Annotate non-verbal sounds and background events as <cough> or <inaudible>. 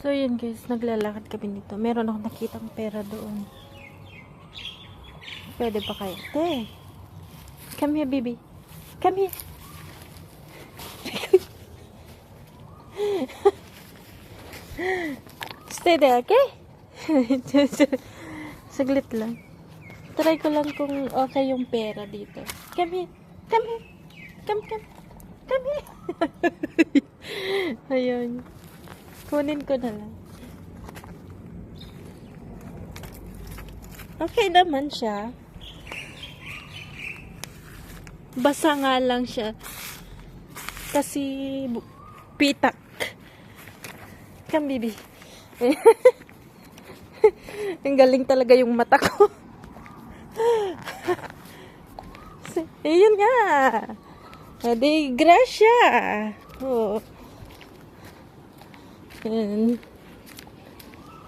So, yun guys, naglalakad kami dito. Meron akong nakitang pera doon. Pwede pa kaya? Te, come here, baby. Come here. <laughs> Stay there, okay? <laughs> Saglit lang. Try ko lang kung okay yung pera dito. Come here. Come here. Come, come. Come here. <laughs> Ayun. Kunin ko na lang. Okay naman siya. Basa nga lang siya. Kasi pitak. Come, baby. <laughs> Ang galing talaga yung mata ko. <laughs> Ayun nga. Edi, gracia. Oh. and